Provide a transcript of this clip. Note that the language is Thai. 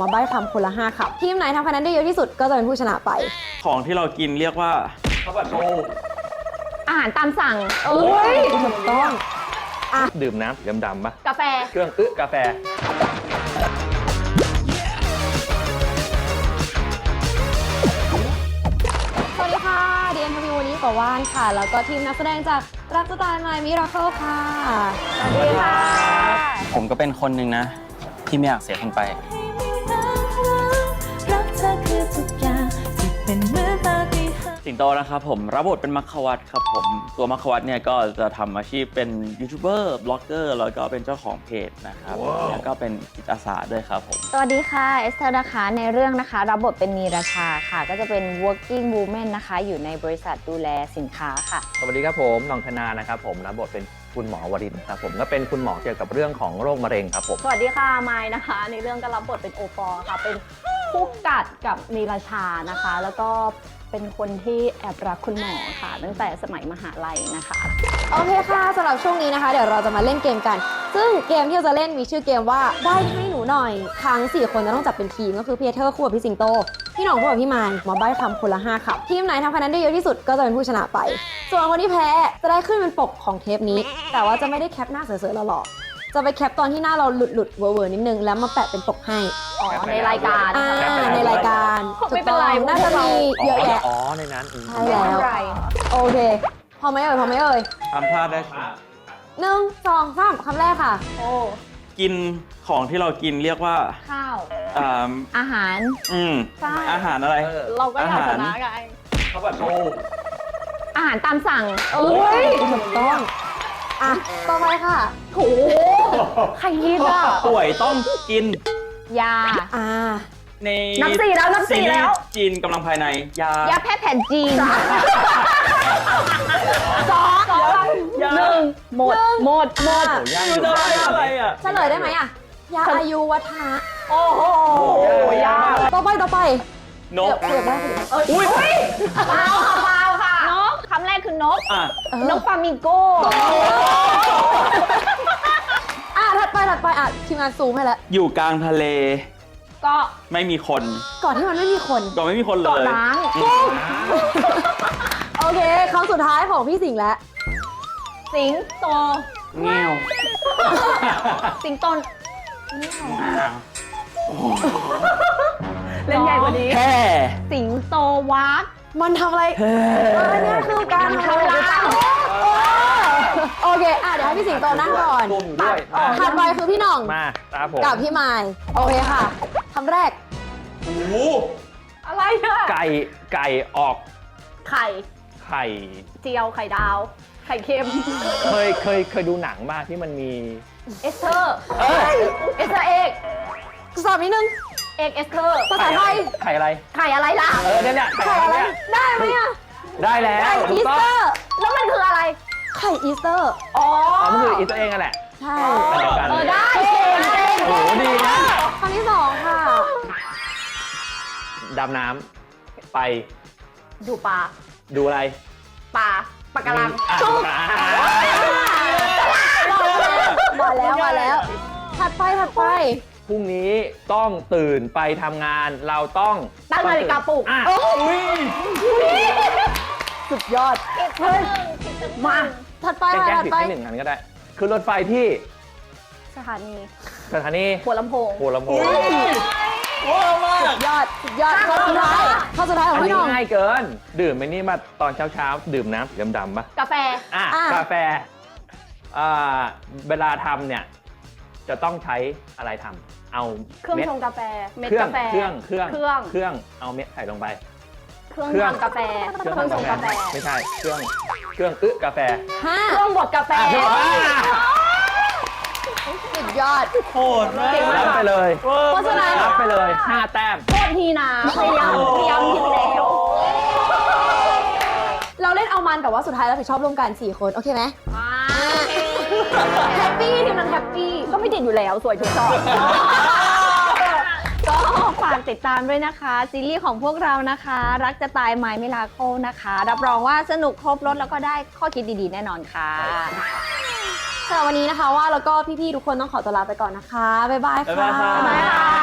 มาใบ้คำคนละ5คำทีมไหนทำคะแนนได้เยอะที่สุดก็จะเป็นผู้ชนะไป ของที่เรากินเรียกว่าข้าวผัดปูอาหารตามสั่งโอ้ยถูกต้องดื่มน้ำสีดำๆปะกาแฟ เครื่องอึกาแฟ สวัสดีค่ะ เดียนทวีวันนี้กับว่านค่ะ แล้วก็ทีมนักแสดงจากรักสไตล์ไมมิราเคิลค่ะ สวัสดีค่ะ ผมก็เป็นคนหนึ่งนะ ที่ไม่อยากเสียคุณไป สิงโตนะครับผมรับบทเป็นมัคควัตครับผมตัวมัคควัตเนี่ยก็จะทำอาชีพเป็นยูทูบเบอร์บล็อกเกอร์แล้วก็เป็นเจ้าของเพจนะครับแล้วก็เป็นจิตอาสาด้วยครับผม สวัสดีค่ะ เอสเธอร์นะคะ ในเรื่องนะคะ รับบทเป็นนีราชาค่ะ ก็จะเป็น working woman นะคะ อยู่ในบริษัทดูแลสินค้าค่ะ สวัสดีครับผมหน้องธนานะครับผมรับบทเป็นคุณหมอวรินทร์ครับผมก็เป็นคุณหมอเกี่ยวกับเรื่องของโรคมะเร็งครับผม สวัสดีค่ะไมค์นะคะ ในเรื่องก็รับบทเป็นโอปอล์ค่ะ เป็น คู่กัดกับนีราชานะคะ แล้วก็เป็นคนที่แอบรักคุณหมอค่ะ ตั้งแต่สมัยมหาลัยนะคะ โอเคค่ะสำหรับช่วงนี้นะคะ เดี๋ยวเราจะมาเล่นเกมกัน ซึ่งเกมที่เราจะเล่นมีชื่อเกมว่าได้ให้หนูหน่อยทั้ง4 คนจะต้องจับเป็นทีมก็คือพีเอเธอร์คู่กับพี่สิงโต พี่หน่องคู่กับพี่มายมาใบ้คำคนละ5คำทีมไหนทำคะแนนได้เยอะที่สุดก็จะเป็นผู้ชนะไป ส่วนคนที่แพ้จะได้ขึ้นเป็นปกของเทปนี้ แต่ว่าจะไม่ได้แคปหน้าเสือๆหล่อๆ จะไปแคปตอนที่หน้าเราหลุดๆเวอร์ๆนิดนึงแล้วมาแปะเป็นปกให้อ๋อในรายการ อ่าแคปไปแล้วในรายการไม่เป็นไร ถูกต้องน่าจะมีเยอะแยะ อ๋อในนั้นอืมใช่แล้วโอเคพอไหมเอ่ยพอไหมเอ่ยทำพลาดได้หนึ่งสองสามคำแรกค่ะ โอ้กินของที่เรากินเรียกว่าข้าว อ่าอาหาร อืมใช่ อาหารอะไรเออเราก็อยากชนะอาหารไง ข้าวผัดปูอาหารตามสั่งโอ้ยถูกต้อง อะต่อไปค่ะโหใครคิดอะป่วยต้องกินยา อ่า ในนับสี่แล้วนับสี่แล้ว ซีรีส์จีนกำลังภายในยายาแพทย์แผนจีนสองหนึ่งหมด หมด หมดอะโอ้ย่างอไม่ยู่ได้อะไรอะ เฉลยได้ไหมอะ ยาอายุวัฒนะโอ้โหยาก ต่อไปต่อไปนกเกือบได้สิอุ้ยเปล่าค่ะเปล่าค่ะนกคำแรกคือนก อะเออนกฟลามิงโก้ อะถัดไปถัดไปอะทีมงานซูมให้แล้วอยู่กลางทะเลก็ไม่มีคนก่อนที่มันไม่มีคนก็ไม่มีคนเลเกาะย ล้าง โอเคคำสุดท้ายของพี่สิงห์แล้วสิงโต เงี้ยวสิงโตนเล่นใหญ่กว่านี้ แค่สิงโตวัก มันทำอะไรเออเนี่ยคือการทำลายโอเค อะ เดี๋ยวให้พี่สิงโตนั่งก่อนรวมอยู่ด้วยมาถัดไปคือพี่หน่อง มาตามผมกับพี่มาย โอเคค่ะคำแรก โอ้โหอะไรอะไก่ไก่ออกไข่ ไข่ เจียวไข่ดาว ไข่เค็ม เคยเคยเคยดูหนังบ้างที่มันมี เอสเธอร์ เออเอสเธอร์เอกสอบนิดนึง เอกเอสเธอร์ภาษาไทยไข่อะไร ไข่อะไรล่ะ เออเนี่ยเนี่ยไข่อะไร เนี่ยได้ไหมอะได้แล้วไข่ถูอีกสต้องเตอร์ แล้วมันคืออะไร ไข่อีสเตอร์ อ๋ออ๋อมันคืออีตัวเองนั่นแหละ ใช่อันเดียวกัน เออได้เก่งเก่งโอ้โหดีนะคำที่สองค่ะ ดำน้ำไปดูปลา ดูอะไรปลาปลากระลังอะจุ๊บอะมาแล้วมาแล้ว ถัดไปถัดไป พรุ่งนี้ต้องตื่นไปทำงาน เราต้องตั้งนาฬิกาปลุกอะสุดยอดเฮ้ยมาถัดไปแกล้ค่ะงถัดผิดไปให้หนึ่งอันก็ได้ คือรถไฟที่สถานีสถานีหัวลำโพงหัวลำโพงสุดยอดสุดยอดข้อสุดท้ายข้อสุดท้ายขอัองนพี่นี้หน้อง ง่ายเกิน ดื่มไอ้นี่มาตอนเช้าเช้าๆ ดื่มน้ำสีดำๆปะ กาแฟ อะอะ กาแฟอ่าเวลาทำเนี่ย จะต้องใช้อะไรทำ เอาเครื่องม็ดชงกาแฟ เม็ดเครื่องกาแฟ เครื่องเครื่องเครื่อง เครื่องเอาเม็ดใส่ลงไป เครื่องเครื่อง ทำกาแฟ เครื่องชงกาแฟ ไม่ใช่เครื่องเครื่องอึกาแฟห้าเครื่องบดกาแฟอะเครื่องอะสุดยอด โหดมากเก่งมาก รับไปเลยเพราะฉะนั้นรับไปเลยห้าแต้ม โทษทีนะพยายามพยายามผิดแล้ว เราเล่นเอามันแต่ว่าสุดท้ายเราผิดชอบร่วมกัน 4 คน โอเคไหม อ่า แฮปปี้ทีมนั้นแฮปปี้ก็ไม่ติดอยู่แล้วสวยทุกจอดก็ฝากติดตามด้วยนะคะ ซีรีส์ของพวกเรานะคะ รักจะตายไมมิลาโคนะคะ รับรองว่าสนุกครบรถแล้วก็ได้ข้อคิดดีๆ แน่นอนค่ะสำหรับวันนี้นะคะว่าแล้วก็พี่ๆทุกคนต้องขอตัวลาไปก่อนนะคะบ๊ายบายค่ะ บ๊ายบายค่ะ